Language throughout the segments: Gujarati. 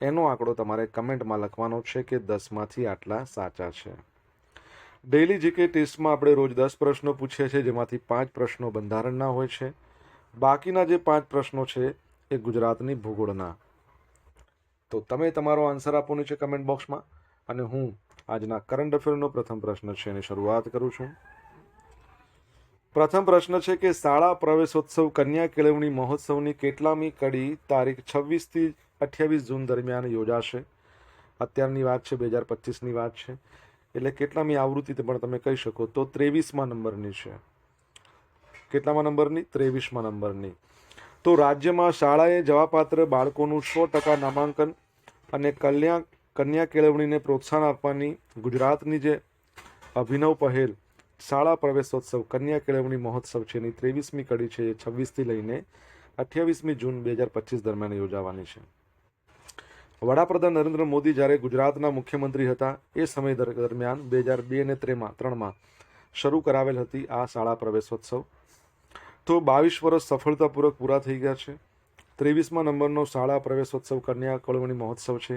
એનો આંકડો તમારે કમેન્ટમાં લખવાનો છે કે દસમાંથી આટલા સાચા છે. ડેઇલી જીકે ટેસ્ટમાં આપણે રોજ દસ પ્રશ્નો પૂછીએ છીએ, જેમાંથી પાંચ પ્રશ્નો બંધારણના હોય છે. બાકીના જે પાંચ પ્રશ્નો છે એ ગુજરાતની ભૂગોળના. તો તમે તમારો આન્સર આપવાનો છે કમેન્ટ બોક્સમાં, અને હું આજના કરંટ અફેરનો પ્રથમ પ્રશ્ન છે એની શરૂઆત કરું છું. પ્રથમ પ્રશ્ન છે કે શાળા પ્રવેશોત્સવ કન્યા કેળવણી મહોત્સવની કેટલામી કડી તારીખ છવ્વીસથી અઠ્યાવીસ જૂન દરમિયાન યોજાશે. અત્યારની વાત છે, બે હજાર પચીસની વાત છે. એટલે કેટલામી આવૃત્તિ પણ તમે કહી શકો તો ત્રેવીસમાં નંબરની છે. કેટલામાં નંબરની? ત્રેવીસમાં નંબરની. તો રાજ્યમાં શાળાએ જવાપાત્ર બાળકોનું સો ટકા નામાંકન અને કલ્યા, કન્યા કેળવણીને પ્રોત્સાહન આપવાની ગુજરાતની જે અભિનવ પહેલ, શાળા પ્રવેશોત્સવ, કન્યા કેળવણી મહોત્સવ છે એની ત્રેવીસમી કડી છે એ છવ્વીસથી લઈને અઠ્યાવીસમી જૂન બે હજાર પચીસ દરમિયાન યોજાવાની છે. વડાપ્રધાન નરેન્દ્ર મોદી જ્યારે ગુજરાતના મુખ્યમંત્રી હતા, એ સમય દરમિયાન બે હજાર બે અને ત્રેમાં, ત્રણમાં શરૂ કરાવેલ હતી આ શાળા પ્રવેશોત્સવ. તો બાવીસ વર્ષ સફળતાપૂર્વક પૂરા થઈ ગયા છે. ત્રેવીસમાં નંબરનો શાળા પ્રવેશોત્સવ કન્યા કેળવણી મહોત્સવ છે.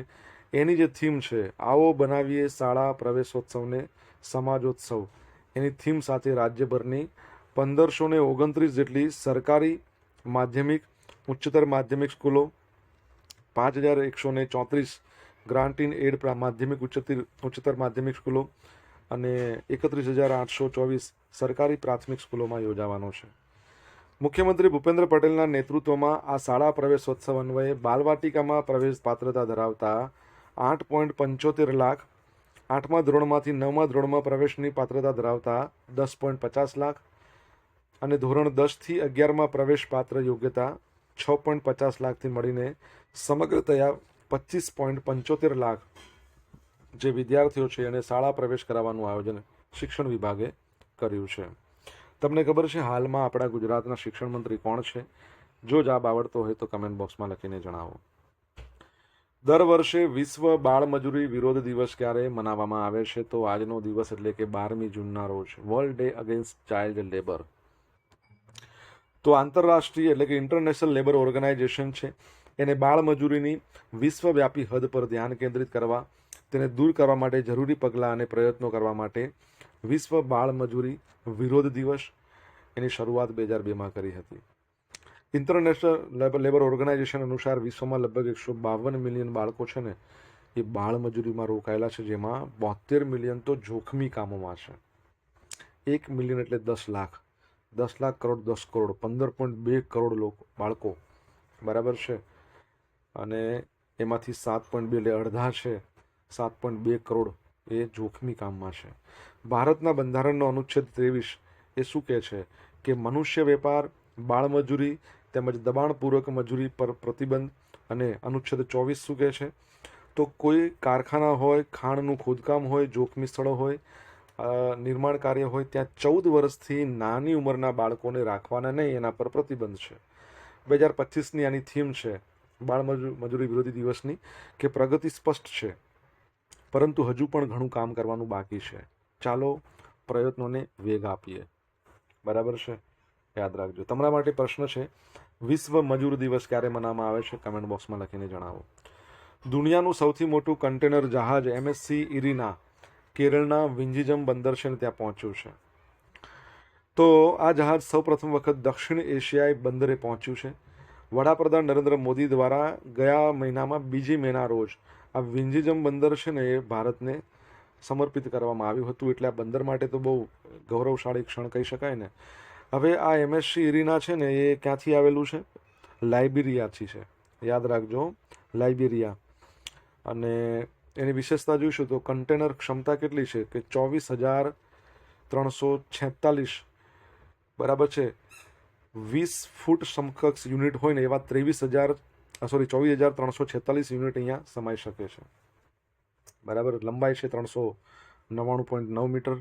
એની જે થીમ છે, આવો બનાવીએ શાળા પ્રવેશોત્સવને સમાજોત્સવ. એની થીમ સાથે રાજ્યભરની પંદરસો ને ઓગણત્રીસ જેટલી સરકારી માધ્યમિક, ઉચ્ચતર માધ્યમિક સ્કૂલો પાંચ હજાર એકસો ને ચોત્રીસ ગ્રાન્ટ ઇન એડ માધ્યમિક ઉચ્ચતર ઉચ્ચતર માધ્યમિક સ્કૂલો અને એકત્રીસ હજાર આઠસો ચોવીસ સરકારી પ્રાથમિક સ્કૂલોમાં યોજાવાનો છે. મુખ્યમંત્રી ભૂપેન્દ્ર પટેલના નેતૃત્વમાં આ શાળા પ્રવેશોત્સવ અન્વયે બાલવાટિકામાં પ્રવેશ પાત્રતા ધરાવતા આઠ પોઈન્ટ પંચોતેર લાખ, આઠમા ધોરણમાંથી નવમા ધોરણમાં પ્રવેશની પાત્રતા ધરાવતા દસ પોઈન્ટ પચાસ લાખ અને ધોરણ દસથી અગિયારમાં પ્રવેશ પાત્ર યોગ્યતા છ પોઈન્ટ પચાસ લાખથી મળીને સમગ્રતયા પચીસ પોઈન્ટ પંચોતેર લાખ જે વિદ્યાર્થીઓ છે એને શાળા પ્રવેશ કરાવવાનું આયોજન શિક્ષણ વિભાગે કર્યું છે. તમને ખબર છે હાલમાં આપણા ગુજરાતના શિક્ષણ મંત્રી કોણ છે? જો જવાબ આવડતો હોય તો કમેન્ટ બોક્સમાં લખીને જણાવો. દર વર્ષે વિશ્વ બાળમજૂરી વિરોધ દિવસ ક્યારે મનાવવામાં આવે છે? તો આજનો દિવસ એટલે કે બારમી જૂનના રોજ. World day against child labour તો આંતરરાષ્ટ્રીય એટલે કે ઇન્ટરનેશનલ લેબર ઓર્ગેનાઇઝેશન છે. એને બાળમજૂરીની વિશ્વવ્યાપી હદ પર ધ્યાન કેન્દ્રિત કરવા, તેને દૂર કરવા માટે જરૂરી પગલાં અને પ્રયત્નો કરવા માટે વિશ્વ બાળમજૂરી વિરોધ દિવસ એની શરૂઆત બે હજાર બેમાં કરી હતી. ઇન્ટરનેશનલ લેબર ઓર્ગેનાઇઝેશન અનુસાર વિશ્વમાં લગભગ એકસો બાવન મિલિયન બાળકો છે ને, એ બાળમજૂરીમાં રોકાયેલા છે, જેમાં બોતેર મિલિયન તો જોખમી કામોમાં છે. એક મિલિયન એટલે દસ લાખ દસ લાખ કરોડ, દસ કરોડ, પંદર પોઈન્ટ બે કરોડ લોકો, બાળકો. બરાબર છે? અને એમાંથી સાત પોઈન્ટ બે, એટલે અડધા છે. સાત પોઈન્ટ બે કરોડ એ જોખમી કામમાં છે. ભારતના બંધારણનો અનુચ્છેદ ત્રેવીસ એ શું કહે છે? કે મનુષ્ય વેપાર, બાળમજૂરી તેમજ દબાણપૂર્વક મજૂરી પર પ્રતિબંધ અને અનુચ્છેદ ચોવીસ શું કહે છે? તો કોઈ કારખાના હોય, ખાણનું ખોદકામ હોય, જોખમી સ્થળો હોય નિર્માણ કાર્ય હોય ત્યાં ચૌદ વર્ષથી નાની ઉંમરના બાળકોને રાખવાના નહીં, એના પર પ્રતિબંધ છે. બે હજાર પચીસની આની થીમ છે, બાળ મજૂરી વિરોધી દિવસની, કે પ્રગતિ સ્પષ્ટ છે. પરંતુ હજુ પણ ઘણું કામ કરવાનું બાકી છે. ચાલો પ્રયત્નોને વેગ આપીએ. બરાબર છે? યાદ રાખજો. તમારા માટે પ્રશ્ન છે, વિશ્વ મજૂર દિવસ ક્યારે મનાવવામાં આવે છે? કમેન્ટ બોક્સમાં લખીને જણાવો. દુનિયાનું સૌથી મોટું કન્ટેનર જહાજ એમએસસી ઇરિના કેરળના વિંજીજમ બંદર છે ને ત્યાં પહોંચ્યું છે. તો આ જહાજ સૌપ્રથમ વખત દક્ષિણ એશિયાઈ બંદરે પહોંચ્યું છે. વડાપ્રધાન નરેન્દ્ર મોદી દ્વારા ગયા મહિનામાં બીજી મેના રોજ આ વિંજીજમ બંદર છે ને એ ભારતને સમર્પિત કરવામાં આવ્યું હતું. એટલે આ બંદર માટે તો બહુ ગૌરવશાળી ક્ષણ કહી શકાય ને. હવે આ એમએસસી ઇરીના છે ને એ ક્યાંથી આવેલું છે? લાઇબેરિયાથી છે. યાદ રાખજો, લાઇબેરિયા. અને એની વિશેષતા જોઈશું તો કન્ટેનર ક્ષમતા કેટલી છે કે ચોવીસ હજાર ત્રણસો છેતાલીસ બરાબર છે. વીસ ફૂટ સમકક્ષ યુનિટ હોય ને એવા ત્રેવીસ હજાર સોરી ચોવીસ હજાર ત્રણસો છેતાલીસ યુનિટ અહીંયા સમાઈ શકે છે. બરાબર, લંબાઈ છે ત્રણસો નવ્વાણું પોઈન્ટ નવ મીટર,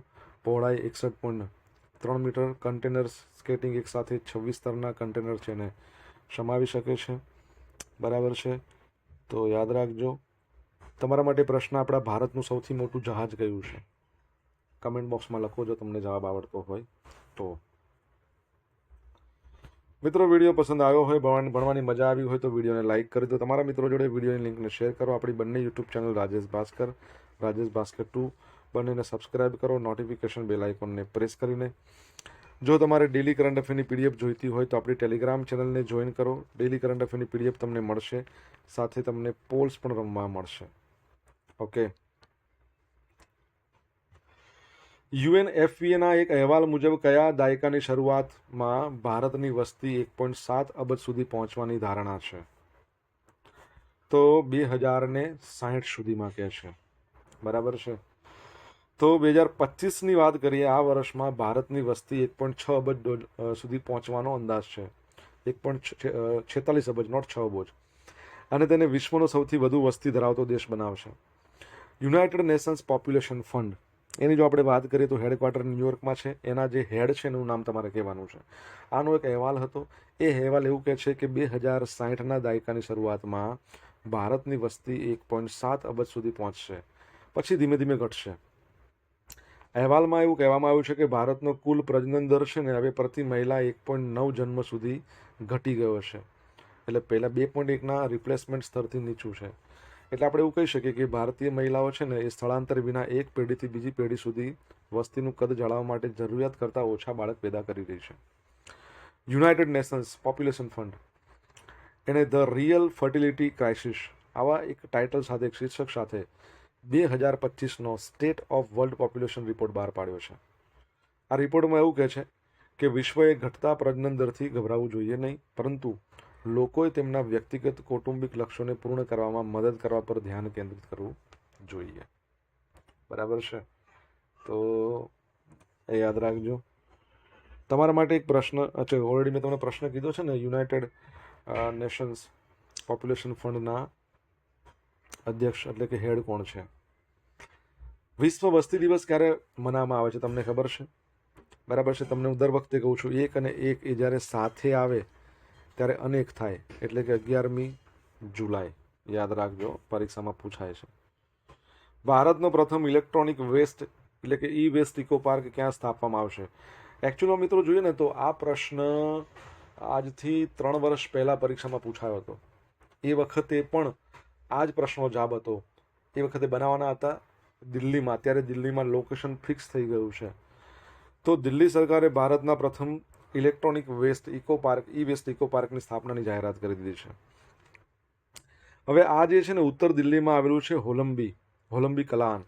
પહોળાઈ એકસઠ પોઈન્ટ ત્રણ મીટર, કન્ટેનર સ્કેટિંગ એક સાથે છવ્વીસ સ્તરના કન્ટેનર છે એને સમાવી શકે છે. બરાબર છે. તો યાદ રાખજો તમારા માટે પ્રશ્ન આપણા ભારતનું સૌથી મોટું જહાજ કયું છે? કમેન્ટ બોક્સમાં લખો જો તમને જવાબ આવડતો હોય તો. મિત્રો, વીડિયો પસંદ આવ્યો હોય ભણવાની મજા આવી હોય તો વિડીયોને લાઇક કરી દો. તમારા મિત્રો જોડે વિડીયોની લિંકને શેર કરો. આપણી બંને YouTube channel Rajesh Bhaskar Rajesh Bhaskar two બંનેને સબસ્ક્રાઇબ કરો. નોટિફિકેશન બેલ આઇકોનને પ્રેસ કરીને. જો તમારે ડેલી કરંટ અફેરની પીડીએફ જોઈતી હોય તો આપણી ટેલિગ્રામ ચેનલને જોઈન કરો. ડેલી કરંટ અફેરની પીડીએફ તમને મળશે. સાથે તમને પોલ્સ પણ રમવા મળશે. ઓકે યુએનએફવીએના એક અહેવાલ મુજબ કયા દાયકાની શરૂઆતમાં ભારતની વસ્તી એક પોઈન્ટ સાત અબજ સુધી પહોંચવાની ધારણા છે? તો બે હજારને સાહીઠ સુધીમાં કહે છે. બરાબર છે? તો બે હજાર પચીસની વાત કરીએ, આ વર્ષમાં ભારતની વસ્તી એક પોઈન્ટ છ અબજ સુધી પહોંચવાનો અંદાજ છે. એક પોઈન્ટ છેતાલીસ અબજ, નોટ છ અબજ. અને તેને વિશ્વનો સૌથી વધુ વસ્તી ધરાવતો દેશ બનાવશે. United Nations Population Fund. એની જો આપણે વાત કરીએ તો હેડક્વાર્ટર ન્યુયોર્કમાં છે. એના જે હેડ છે એનું નામ તમારે કહેવાનું છે. આનો એક અહેવાલ હતો. એ અહેવાલ એવું કહે છે કે બે હજાર સાહીઠના દાયકાની શરૂઆતમાં ભારતની વસ્તી એક પોઈન્ટ સાત અબજ સુધી પહોંચશે. પછી ધીમે ધીમે ઘટશે. અહેવાલમાં એવું કહેવામાં આવ્યું છે કે ભારતનો કુલ પ્રજનન દર છે ને હવે પ્રતિ મહિલા એક પોઈન્ટ નવ જન્મ સુધી ઘટી ગયો છે. એટલે પહેલાં બે પોઈન્ટ એકના રિપ્લેસમેન્ટ સ્તરથી નીચું છે. એટલે આપણે એવું કહી શકીએ કે ભારતીય મહિલાઓ છે ને એ સ્થળાંતર વિના એક પેઢીથી બીજી પેઢી સુધી વસ્તીનું કદ જાળવવા માટે જરૂરિયાત કરતાં ઓછા બાળક પેદા કરી રહી છે. United Nations Population Fund. એણે ધ રિયલ ફર્ટિલિટી ક્રાઇસિસ આવા એક ટાઇટલ સાથે એક શીર્ષક સાથે બે હજાર પચીસનો State of World Population report બહાર પાડ્યો છે. આ રિપોર્ટમાં એવું કહે છે કે વિશ્વએ ઘટતા પ્રજનન દરથી ગભરાવું જોઈએ નહીં, પરંતુ લોકોએ તેમના વ્યક્તિગત કૌટુંબિક લક્ષ્યોને પૂર્ણ કરવામાં મદદ કરવા પર ધ્યાન કેન્દ્રિત કરવું જોઈએ. બરાબર છે? તો એ યાદ રાખજો. તમારા માટે એક પ્રશ્ન, અચ્છા ઓલરેડી મેં તમને પ્રશ્ન કીધો છે ને યુનાઇટેડ નેશન્સ પોપ્યુલેશન ફંડના અધ્યક્ષ એટલે કે હેડ કોણ છે? વિશ્વ વસ્તી દિવસ ક્યારે મનાવવામાં આવે છે તમને ખબર છે? બરાબર છે? તમને હું દર વખતે કહું છું, એક અને એક એ જ્યારે સાથે આવે ત્યારે અનેક થાય, એટલે કે અગિયારમી જુલાઈ, યાદ રાખજો, પરીક્ષામાં પૂછાય છે. ભારતનો પ્રથમ ઇલેક્ટ્રોનિક વેસ્ટ, એટલે કે ઈ વેસ્ટ ઇકો પાર્ક ક્યાં સ્થાપવામાં આવશે? એકચ્યુઅલમાં મિત્રો, જોઈએ ને, તો આ પ્રશ્ન આજથી ત્રણ વર્ષ પહેલાં પરીક્ષામાં પૂછાયો હતો. એ વખતે પણ આ જ પ્રશ્નનો જવાબ હતો. એ વખતે બનાવવાના હતા દિલ્હીમાં. અત્યારે દિલ્હીમાં લોકેશન ફિક્સ થઈ ગયું છે. તો દિલ્હી સરકારે ભારતના પ્રથમ electronic waste eco park, E waste eco પાર્કની સ્થાપનાની જાહેરાત કરી દીધી છે. હવે આ જે છે ને ઉત્તર દિલ્હીમાં આવેલું છે હોલંબી હોલંબી કલાન.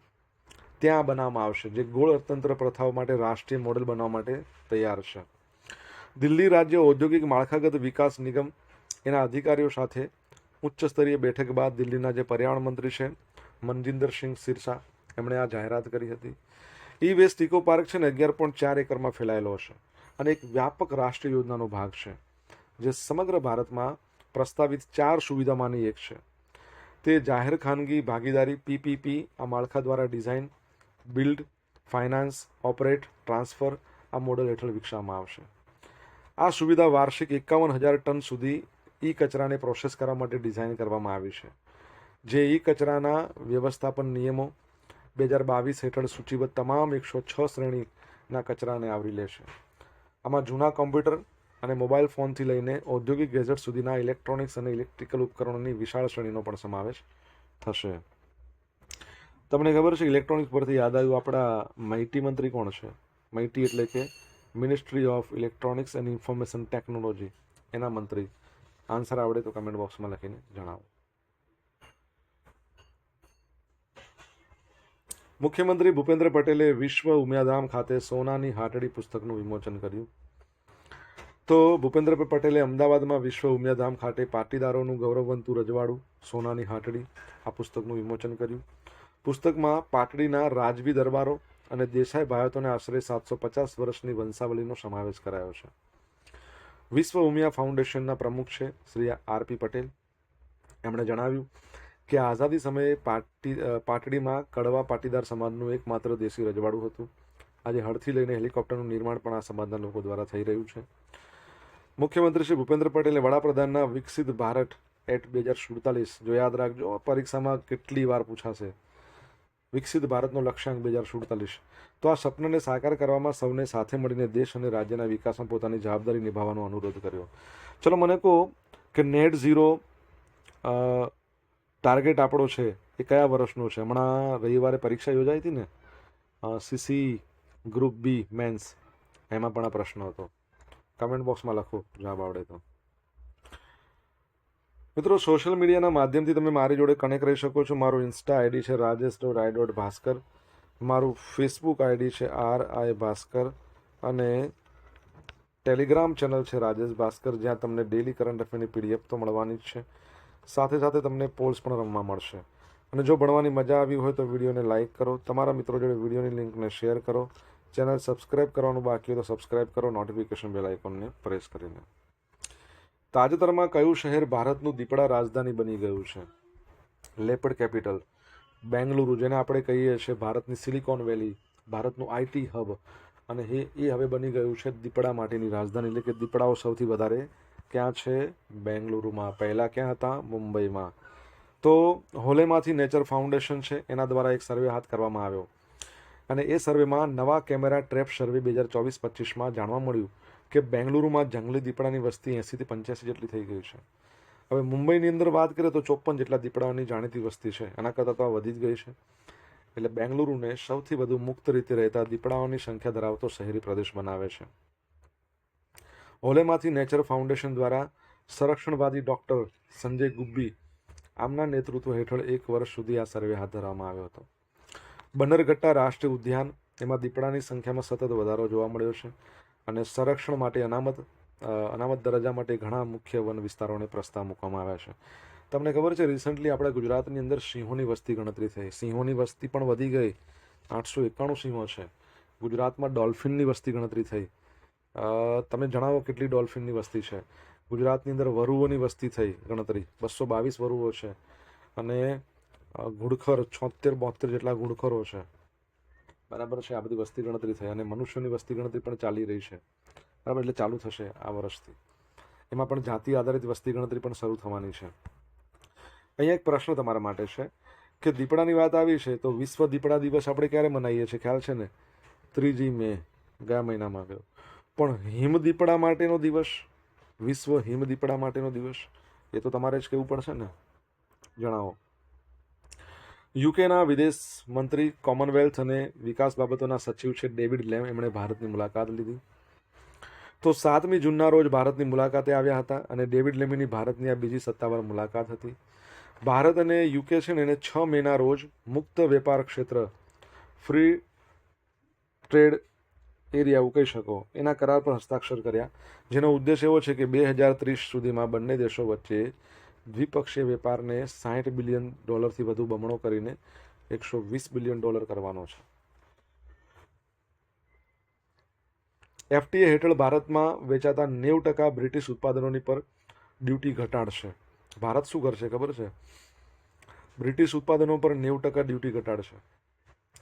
ત્યાં બનાવવામાં આવશે, જે ગોળ અર્થતંત્ર પ્રથાઓ માટે રાષ્ટ્રીય મોડેલ બનાવવા માટે તૈયાર છે. દિલ્હી રાજ્ય ઔદ્યોગિક માળખાગત વિકાસ નિગમ એના અધિકારીઓ સાથે ઉચ્ચ સ્તરીય બેઠક બાદ દિલ્હીના જે પર્યાવરણ મંત્રી છે મનજિંદર સિંહ સિરસા, એમણે આ જાહેરાત કરી હતી. ઈ વેસ્ટ ઇકો પાર્ક છે ને અગિયાર પોઈન્ટ ચાર એકરમાં ફેલાયેલો હશે. અને એક વ્યાપક રાષ્ટ્રીય યોજનાનો ભાગ છે, જે સમગ્ર ભારતમાં પ્રસ્તાવિત ચાર સુવિધામાંની એક છે. તે જાહેર ખાનગી ભાગીદારી, પીપીપી, આ માળખા દ્વારા design, build, finance, operate, transfer, આ મોડલ હેઠળ વિકસાવવામાં આવશે. આ સુવિધા વાર્ષિક એકાવન હજાર ટન સુધી ઈ કચરાને પ્રોસેસ કરવા માટે ડિઝાઇન કરવામાં આવી છે. જે ઈ કચરાના વ્યવસ્થાપન નિયમો બે હજાર બાવીસ હેઠળ સૂચિબદ્ધ તમામ એકસો છ શ્રેણીના કચરાને આવરી લેશે આમાં જૂના કોમ્પ્યુટર અને મોબાઈલ ફોનથી લઈને ઔદ્યોગિક ગેજેટ સુધીના ઇલેક્ટ્રોનિક્સ અને ઇલેક્ટ્રિકલ ઉપકરણોની વિશાળ શ્રેણીનો પણ સમાવેશ થશે. તમને ખબર છે ઇલેક્ટ્રોનિક્સ પરથી યાદ આવ્યું, આપણા માહિતી મંત્રી કોણ છે? માહિતી એટલે કે Ministry of Electronics and Information Technology એના મંત્રી. આન્સર આવડે તો કમેન્ટ બોક્સમાં લખીને જણાવો. મુખ્યમંત્રી ભૂપેન્દ્ર પટેલે વિશ્વ ઉમિયાધામ ખાતે સોનાની હાટડી પુસ્તકનું વિમોચન કર્યું. તો ભૂપેન્દ્ર પટેલે અમદાવાદમાં વિશ્વ ઉમિયાધામ ખાતે પાટીદારોનું ગૌરવવંતું રજવાડું, સોનાની હાટડી, આ પુસ્તકનું વિમોચન કર્યું. પુસ્તકમાં પાટડીના રાજવી દરબારો અને દેસાઈ ભાયતોને આશરે સાતસો પચાસ વર્ષની વંશાવલીનો સમાવેશ કરાયો છે. વિશ્વ ઉમિયા ફાઉન્ડેશનના પ્રમુખ છે શ્રી આરપી પટેલ. એમણે જણાવ્યું કે આઝાદી સમયે પાટી પાટડીમાં કડવા પાટીદાર સમાજનું એકમાત્ર દેશી રજવાડું હતું. આજે હળથી લઈને હેલિકોપ્ટરનું નિર્માણ પણ આ સમાજના લોકો દ્વારા થઈ રહ્યું છે. મુખ્યમંત્રી શ્રી ભૂપેન્દ્ર પટેલે વડાપ્રધાનના વિકસિત ભારત એટ બે હજાર સુડતાલીસ જો યાદ રાખજો પરીક્ષામાં કેટલી વાર પૂછાશે? વિકસિત ભારતનો લક્ષ્યાંક બે હજાર સુડતાલીસ. તો આ સપનાને સાકાર કરવામાં સૌને સાથે મળીને દેશ અને રાજ્યના વિકાસમાં પોતાની જવાબદારી નિભાવવાનો અનુરોધ કર્યો. ચલો મને કહો કે નેટ ઝીરો ટાર્ગેટ આપણો છે, એ કયા વર્ષનો છે? હમણાં રવિવારે પરીક્ષા યોજાઈ હતી ને સીસી ગ્રુપ બી મેન્સ એમાં પણ આ પ્રશ્ન હતો. કમેન્ટ બોક્સમાં લખો, જવાબ આવડે તો. મિત્રો સોશિયલ મીડિયાના માધ્યમથી તમે મારી જોડે કનેક્ટ રહી શકો છો. મારું ઇન્સ્ટા આઈડી છે Rajesh dot I dot Bhaskar મારું ફેસબુક આઈડી છે આર આઈ ભાસ્કર અને ટેલિગ્રામ ચેનલ છે રાજેશ ભાસ્કર જ્યાં તમને ડેલી કરંટ અફેરની પીડીએફ તો મળવાની જ છે. સાથે સાથે તમને પોલ્સ પણ રમવા મળશે. અને જો ભણવાની મજા આવી હોય તો વિડીયોને લાઇક કરો. તમારા મિત્રો જોડે વિડીયોની લિંકને શેર કરો. ચેનલ સબસ્ક્રાઇબ કરવાનું બાકી હોય તો સબસ્ક્રાઇબ કરો. નોટિફિકેશન બેલ આઇકોનને પ્રેસ કરીને. તાજેતરમાં કયું શહેર ભારતનું દીપડા રાજધાની બની ગયું છે? લેપડ કેપિટલ બેંગલુરુ જેને આપણે કહીએ છીએ ભારતની સિલિકોન વેલી ભારતનું આઈટી હબ અને એ એ હવે બની ગયું છે દીપડા માટેની રાજધાની. એટલે કે દીપડાઓ સૌથી વધારે ક્યાં છે? બેંગલુરુમાં. પહેલાં ક્યાં હતા? મુંબઈમાં. તો હોલેમાંથી નેચર ફાઉન્ડેશન છે. એના દ્વારા એક સર્વે હાથ કરવામાં આવ્યો. અને એ સર્વેમાં નવા કેમેરા ટ્રેપ સર્વે બે હજાર ચોવીસ પચીસમાં જાણવા મળ્યું કે બેંગલુરુમાં જંગલી દીપડાની વસ્તી એંસીથી પંચ્યાસી જેટલી થઈ ગઈ છે. હવે મુંબઈની અંદર વાત કરીએ તો ચોપન જેટલા દીપડાઓની જાણીતી વસ્તી છે. એના કરતાં તો આ વધી જ ગઈ છે. એટલે બેંગલુરુને સૌથી વધુ મુક્ત રીતે રહેતા દીપડાઓની સંખ્યા ધરાવતો શહેરી પ્રદેશ બનાવે છે. હોલેમાંથી નેચર ફાઉન્ડેશન દ્વારા સંરક્ષણવાદી ડૉક્ટર સંજય ગુબ્બી આમના નેતૃત્વ હેઠળ એક વર્ષ સુધી આ સર્વે હાથ ધરવામાં આવ્યો હતો. બનરઘટ્ટા રાષ્ટ્રીય ઉદ્યાન, એમાં દીપડાની સંખ્યામાં સતત વધારો જોવા મળ્યો છે અને સંરક્ષણ માટે અનામત અનામત દરજ્જા માટે ઘણા મુખ્ય વન વિસ્તારોને પ્રસ્તાવ મૂકવામાં આવ્યા છે. તમને ખબર છે રિસન્ટલી આપણા ગુજરાતની અંદર સિંહોની વસ્તી ગણતરી થઈ. સિંહોની વસ્તી પણ વધી ગઈ. આઠસો એકાણું સિંહો છે. ગુજરાતમાં ડોલ્ફિનની વસ્તી ગણતરી થઈ. તમે જણાવો કેટલી ડોલ્ફિનની વસ્તી છે? ગુજરાતની અંદર વરુઓની વસ્તી થઈ, ગણતરી. બસો બાવીસ વરુઓ છે અને ઘૂડખર છોતેર બોતેર જેટલા ઘુડખરો છે. બરાબર છે, આ બધી વસ્તી ગણતરી થઈ અને મનુષ્યોની વસ્તી ગણતરી પણ ચાલી રહી છે. બરાબર, એટલે ચાલુ થશે આ વર્ષથી. એમાં પણ જાતિ આધારિત વસ્તી ગણતરી પણ શરૂ થવાની છે. અહીંયા એક પ્રશ્ન તમારા માટે છે કે દીપડાની વાત આવી છે, તો વિશ્વ દીપડા દિવસ આપણે ક્યારે મનાવીએ છીએ? ખ્યાલ છે ને? ત્રીજી મે, ગયા મહિનામાં ગયો પણ હિમદીપડા માટેનો દિવસ, વિશ્વ હિમદીપડા માટેનો દિવસ, એ તો તમારે જ કહેવું પડશે ને? જણાવો. યુકેના વિદેશ મંત્રી કોમનવેલ્થ અને વિકાસ બાબતોના સચિવ છે ડેવિડ લેમ. એમણે ભારતની મુલાકાત લીધી. તો સાતમી જૂનના રોજ ભારતની મુલાકાતે આવ્યા હતા અને ડેવિડ લેમીની ભારતની આ બીજી સત્તાવાર મુલાકાત હતી. ભારત અને યુકે છે ને, એને છ મેના રોજ મુક્ત વેપાર ક્ષેત્ર, ફ્રી ટ્રેડ એરિયા એવું કહી શકો. એના કરાર પર હસ્તાક્ષર કર્યા. જેનો ઉદ્દેશ એવો છે કે બે હજાર ત્રીસ સુધીમાં બંને દેશો વચ્ચે દ્વિપક્ષીય વેપારને સાહીઠ બિલિયન ડોલરથી વધુ બમણો કરીને એકસો વીસ બિલિયન ડોલર કરવાનો છે. એફટીએ હેઠળ ભારતમાં વેચાતા નેવું ટકા બ્રિટિશ ઉત્પાદનોની પર ડ્યુટી ઘટાડશે. ભારત શું કરશે ખબર છે? બ્રિટિશ ઉત્પાદનો પર નેવું ટકા ડ્યુટી ઘટાડશે.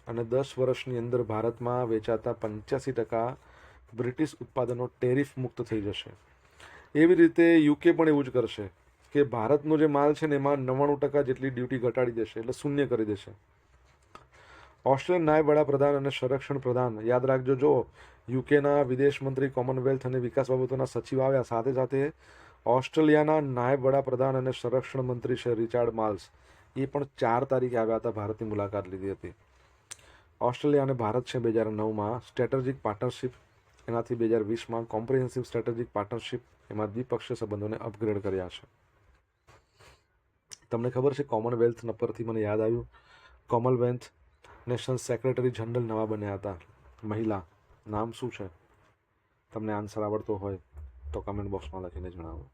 અને દસ વર્ષની અંદર ભારતમાં વેચાતા પંચ્યાસી ટકા બ્રિટિશ ઉત્પાદનો ટેરિફ મુક્ત થઈ જશે. એવી રીતે યુકે પણ એવું જ કરશે કે ભારતનો જે માલ છે ને એમાં નવ્વાણું ટકા જેટલી ડ્યુટી ઘટાડી દેશે એટલે શૂન્ય કરી દેશે. ઓસ્ટ્રેલિયન નાયબ વડાપ્રધાન અને સંરક્ષણ પ્રધાન, યાદ રાખજો, જો યુકેના વિદેશ મંત્રી કોમનવેલ્થ અને વિકાસ બાબતોના સચિવ આવ્યા, સાથે સાથે ઓસ્ટ્રેલિયાના નાયબ વડાપ્રધાન અને સંરક્ષણ મંત્રી છે રિચાર્ડ માલ્સ એ પણ ચાર તારીખે આવ્યા હતા, ભારતની મુલાકાત લીધી હતી. ઓસ્ટ્રેલિયા અને ભારત છે બે હજાર નવમાં સ્ટ્રેટેજિક પાર્ટનરશિપ એનાથી બે હજાર વીસમાં કોમ્પ્રિહેન્સિવ સ્ટ્રેટેજિક પાર્ટનરશિપ એમાં દ્વિપક્ષીય સંબંધોને અપગ્રેડ કર્યા છે. તમને ખબર છે કોમનવેલ્થ પરથી મને યાદ આવ્યું. કોમનવેલ્થ નેશનલ સેક્રેટરી જનરલ નવા બન્યા હતા. મહિલા. નામ શું છે? તમને આન્સર આવડતો હોય તો કમેન્ટ બોક્સમાં લખીને જણાવો.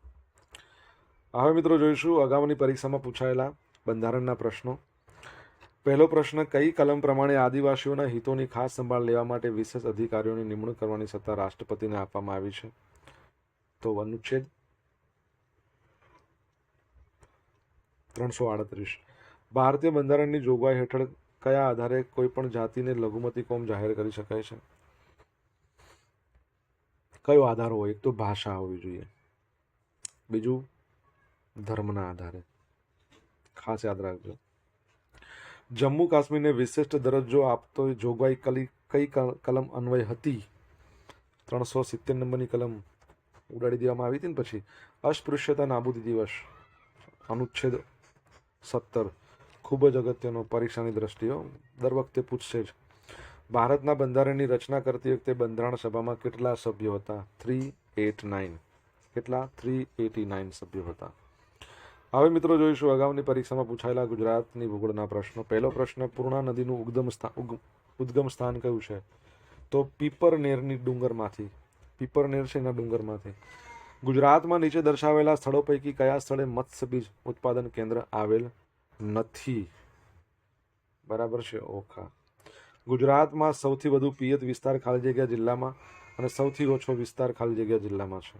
હવે મિત્રો જોઈશું, અગાઉની પરીક્ષામાં પૂછાયેલા બંધારણના પ્રશ્નો. પહેલો પ્રશ્ન, કઈ કલમ પ્રમાણે આદિવાસીઓના હિતોની ખાસ સંભાળ લેવા માટે વિશેષ અધિકારીઓની નિમણૂક કરવાની સત્તા રાષ્ટ્રપતિને આપવામાં આવી છે? તો અનુચ્છેદ ત્રણસો આડત્રીસ. ભારતીય બંધારણની જોગવાઈ હેઠળ કયા આધારે કોઈ પણ જાતિને લઘુમતી કોમ જાહેર કરી શકાય છે? કયો આધાર હોય? એક તો ભાષા હોવી જોઈએ. બીજું ધર્મના આધારે. ખાસ યાદ રાખજો. જમ્મુ કાશ્મીરને વિશિષ્ટ દરજ્જો આપતો જોગવાઈ કલી કઈ કલમ અન્વય હતી? ત્રણસો સિત્તેર નંબરની કલમ ઉડાડી દેવામાં આવી હતી ને પછી? અસ્પૃશ્યતા નાબૂદી દિવસ. અનુચ્છેદ સત્તર. ખૂબ જ અગત્યનો પરીક્ષાની દ્રષ્ટિએ દર વખતે પૂછશે જ. ભારતના બંધારણની રચના કરતી વખતે બંધારણ સભામાં કેટલા સભ્યો હતા? Three, eight, nine. કેટલા? થ્રી, એટી, નાઇન સભ્યો હતા. હવે મિત્રો જોઈશું અગાઉની પરીક્ષામાં પૂછાયેલા ગુજરાતની ભૂગોળના પ્રશ્નો. પહેલો પ્રશ્ન, પૂર્ણા નદીનું ઉદ્ગમ સ્થાન ઉદ્ગમ સ્થાન કયું છે? તો પીપરનેરની ડુંગરમાંથી પીપરનેર છે એના ડુંગરમાંથી. ગુજરાતમાં નીચે દર્શાવેલા સ્થળો પૈકી કયા સ્થળે મત્સ્ય બીજ ઉત્પાદન કેન્દ્ર આવેલ નથી? બરાબર છે, ઓખા. ગુજરાતમાં સૌથી વધુ પિયત વિસ્તાર ખાલી જગ્યા જિલ્લામાં અને સૌથી ઓછો વિસ્તાર ખાલી જગ્યા જિલ્લામાં છે.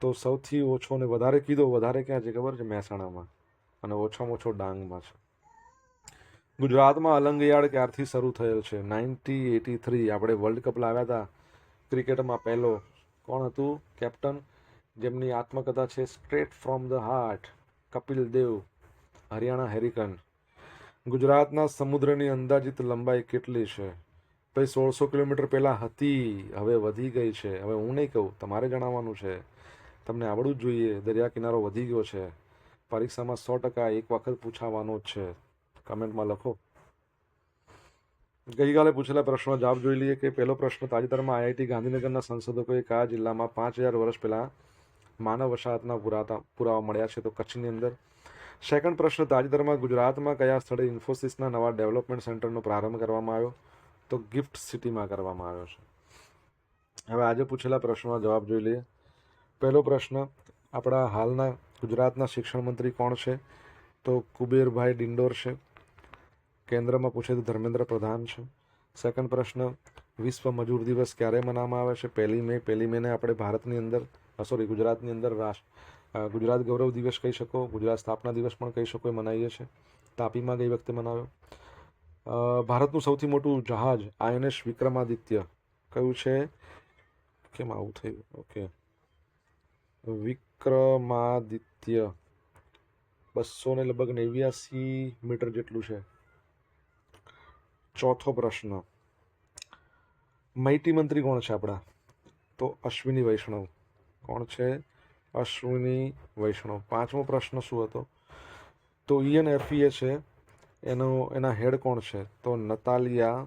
તો સૌથી ઓછો ને વધારે કીધો, વધારે ક્યાં છે ખબર છે? મહેસાણામાં. અને ઓછામાં ઓછો ડાંગમાં છે. ગુજરાતમાં અલંગયાળ ક્યારથી શરૂ થયેલ છે? નાઇન્ટી એટી થ્રી આપણે વર્લ્ડ કપ લાવ્યા હતા ક્રિકેટમાં પહેલો. કોણ હતું? કેપ્ટન? જેમની આત્મકથા છે Straight from the Heart Kapil Dev. Haryana hurricane. ગુજરાતના સમુદ્રની અંદાજિત લંબાઈ કેટલી છે? ભાઈ, સોળસો કિલોમીટર પહેલાં હતી. હવે વધી ગઈ છે. હવે હું નહીં કહું. તમારે જણાવવાનું છે. તમને આવડવું જ જોઈએ. દરિયા કિનારો વધી ગયો છે. પરીક્ષામાં સો ટકા એક વખત પૂછાવાનો જ છે. કમેન્ટમાં લખો. ગઈકાલે પૂછેલા પ્રશ્નો જવાબ જોઈ લઈએ કે પહેલો પ્રશ્ન તાજેતરમાં આઈઆઈટી ગાંધીનગરના સંશોધકોએ કયા જિલ્લામાં પાંચ હજાર વર્ષ પહેલાં માનવ વસાહતના પુરાતા, પુરાવા મળ્યા છે. તો કચ્છની અંદર સેકન્ડ પ્રશ્ન તાજેતરમાં ગુજરાતમાં કયા સ્થળે ઇન્ફોસિસના નવા ડેવલપમેન્ટ સેન્ટરનો પ્રારંભ કરવામાં આવ્યો? તો ગિફ્ટ સિટીમાં કરવામાં આવ્યો છે. હવે આજે પૂછેલા પ્રશ્નોના જવાબ જોઈ લઈએ. પહેલો પ્રશ્ન, આપણા હાલના ગુજરાતના શિક્ષણ મંત્રી કોણ છે? તો કુબેરભાઈ ડિંડોર છે. કેન્દ્રમાં પૂછે તો ધર્મેન્દ્ર પ્રધાન છે. સેકન્ડ પ્રશ્ન, વિશ્વ મજૂર દિવસ ક્યારે મનાવવામાં આવે છે? પહેલી મે, પહેલી મેને આપણે ભારતની અંદર સોરી ગુજરાતની અંદર રાષ્ટ્ર ગુજરાત ગૌરવ દિવસ કહી શકો, ગુજરાત સ્થાપના દિવસ પણ કહી શકો, એ મનાવીએ છીએ. તાપીમાં ગઈ વખતે મનાવ્યો. ભારતનું સૌથી મોટું જહાજ આઈએનએસ વિક્રમાદિત્ય. કયું છે? કેમ આવું થયું? ઓકે વિક્રમાદિત્ય. બસો ને લગભગ નેવ્યાસી મીટર જેટલું છે. ચોથો પ્રશ્ન. માહિતી મંત્રી કોણ છે આપણા? તો અશ્વિની વૈષ્ણવ. કોણ છે? અશ્વિની વૈષ્ણવ. પાંચમો પ્રશ્ન શું હતો? તો ઈએનએફઈએ છે. એનો, એના હેડ કોણ છે? તો નતાલિયા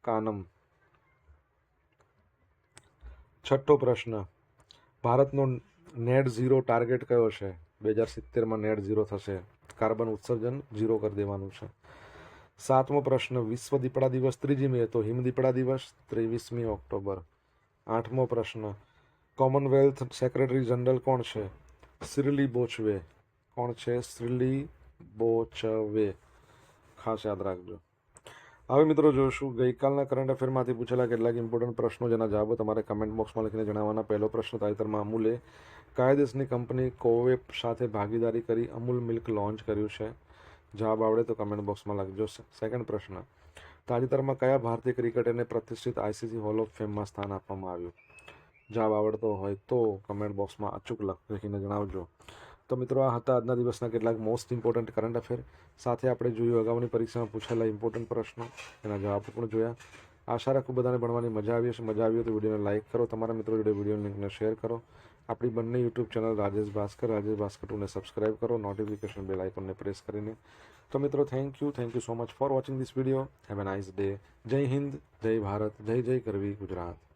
કાનમ. છઠ્ઠો પ્રશ્ન. ભારતનો નેટ ઝીરો ટાર્ગેટ કયો છે? બે હજાર સિત્તેરમાં નેટ ઝીરો થશે. કાર્બન ઉત્સર્જન ઝીરો કરી દેવાનું છે. સાતમો પ્રશ્ન, વિશ્વ દીપડા દિવસ ત્રીજી મે, તો હિમ દીપડા દિવસ ત્રેવીસમી ઓક્ટોબર. આઠમો પ્રશ્ન, કોમનવેલ્થ સેક્રેટરી જનરલ કોણ છે? શ્રીલી બોચવે. કોણ છે? શ્રીલી બોચવે. ખાસ યાદ રાખજો. હવે મિત્રો જોઈશું ગઈકાલના કરંટ અફેરમાંથી પૂછેલા કેટલાક ઇમ્પોર્ટન્ટ પ્રશ્નો જેના જવાબો તમારે કમેન્ટ બોક્સમાં લખીને જણાવવાના. પહેલો પ્રશ્ન તાજેતરમાં અમૂલે કયા દેશની કંપની કોવેપ સાથે ભાગીદારી કરી અમૂલ મિલ્ક લોન્ચ કર્યું છે. જવાબ આવડે તો કમેન્ટ બોક્સમાં લખજો. સેકન્ડ પ્રશ્ન, તાજેતરમાં કયા ભારતીય ક્રિકેટરને પ્રતિષ્ઠિત આઈસીસી હોલ ઓફ ફેમમાં સ્થાન આપવામાં આવ્યું? જવાબ આવડતો હોય તો કમેન્ટ બોક્સમાં અચૂક લખ- લખીને જણાવજો. તો મિત્રો આ હતા આજના દિવસના કેટલાક મોસ્ટ ઇમ્પોર્ટન્ટ કરંટ અફેર સાથે આપણે જોયું અગાઉની પરીક્ષામાં પૂછાયેલા ઇમ્પોર્ટન્ટ પ્રશ્નો, એના જવાબ પણ જોયા. આશા રાખું બધાને ભણવાની મજા આવી હશે. મજા આવી તો વિડીયોને લાઇક કરો. તમારા મિત્રો જોડે વીડિયો લિંકને શેર કરો. આપણી બંને યુટ્યુબ ચેનલ રાજેશ ભાસ્કર રાજેશ ભાસ્કર ટુને સબસ્ક્રાઇબ કરો. નોટિફિકેશન બેલ આઇકોનને પ્રેસ કરીને. તો મિત્રો thank you thank you so much for watching this video have a nice day Jai Hind Jai Bharat જય જય કરવી ગુજરાત